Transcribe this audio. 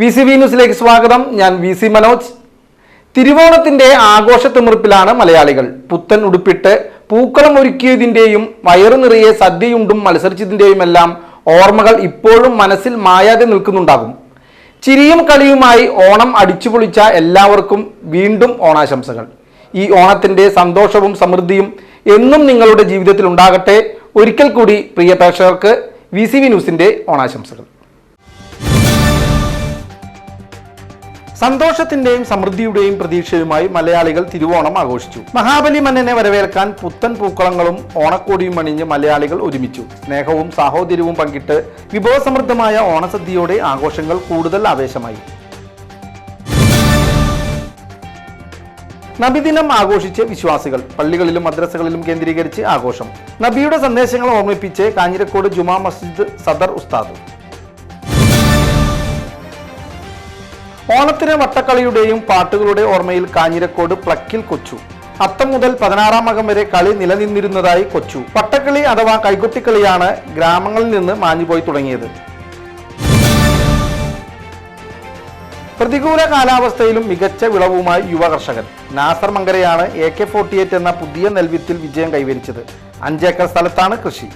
V C V ന്യൂസിലേക്ക് സ്വാഗതം. ഞാൻ വി സി മനോജ്. തിരുവോണത്തിന്റെ ആഘോഷത്തിമിർപ്പിലാണ് മലയാളികൾ. പുത്തൻ ഉടുപ്പിട്ട് പൂക്കളം ഒരുക്കിയതിന്റെയും വയറു നിറയെ സദ്യയുണ്ടും മത്സരിച്ചതിന്റെയുമെല്ലാം ഓർമ്മകൾ ഇപ്പോഴും മനസ്സിൽ മായാതെ നിൽക്കുന്നുണ്ടാകും. ചിരിയും കളിയുമായി ഓണം അടിച്ചുപൊളിച്ച എല്ലാവർക്കും വീണ്ടും ഓണാശംസകൾ. ഈ ഓണത്തിന്റെ സന്തോഷവും സമൃദ്ധിയും എന്നും നിങ്ങളുടെ ജീവിതത്തിൽ ഉണ്ടാകട്ടെ. ഒരിക്കൽ കൂടി പ്രിയ പ്രേക്ഷകർക്ക് വി സി വി ന്യൂസിന്റെ ഓണാശംസകൾ. സന്തോഷത്തിന്റെയും സമൃദ്ധിയുടെയും പ്രതീക്ഷയുമായി മലയാളികൾ തിരുവോണം ആഘോഷിച്ചു. മഹാബലി മന്നനെ വരവേൽക്കാൻ പുത്തൻ പൂക്കളങ്ങളും ഓണക്കോടിയും അണിഞ്ഞ് മലയാളികൾ ഒരുമിച്ചു. സ്നേഹവും സാഹോദര്യവും പങ്കിട്ട് വിഭവസമൃദ്ധമായ ഓണസദ്യയോടെ ആഘോഷങ്ങൾ കൂടുതൽ ആവേശമായി. നബിദിനം ആഘോഷിച്ച് വിശ്വാസികൾ പള്ളികളിലും മദ്രസകളിലും കേന്ദ്രീകരിച്ച് ആഘോഷം. നബിയുടെ സന്ദേശങ്ങൾ ഓർമ്മിപ്പിച്ച് കാഞ്ഞിരക്കോട് ജുമാ മസ്ജിദ് സദർ ഉസ്താദ്. ഓണത്തിന് വട്ടക്കളിയുടെയും പാട്ടുകളുടെ ഓർമ്മയിൽ കാഞ്ഞിരക്കോട് പ്ലക്കിൽ കൊച്ചു. അത്തം മുതൽ പതിനാറാം അകം വരെ കളി നിലനിന്നിരുന്നതായി കൊച്ചു. വട്ടക്കളി അഥവാ കൈകൊട്ടിക്കളിയാണ് ഗ്രാമങ്ങളിൽ നിന്ന് മാഞ്ഞുപോയി തുടങ്ങിയത്. പ്രതികൂല കാലാവസ്ഥയിലും മികച്ച വിളവുമായി യുവ കർഷകൻ നാസർ മങ്കരയാണ് എ കെ ഫോർട്ടി എയ്റ്റ് എന്ന പുതിയ നെൽവിത്തിൽ വിജയം കൈവരിച്ചത്. അഞ്ചേക്കർ സ്ഥലത്താണ് കൃഷി.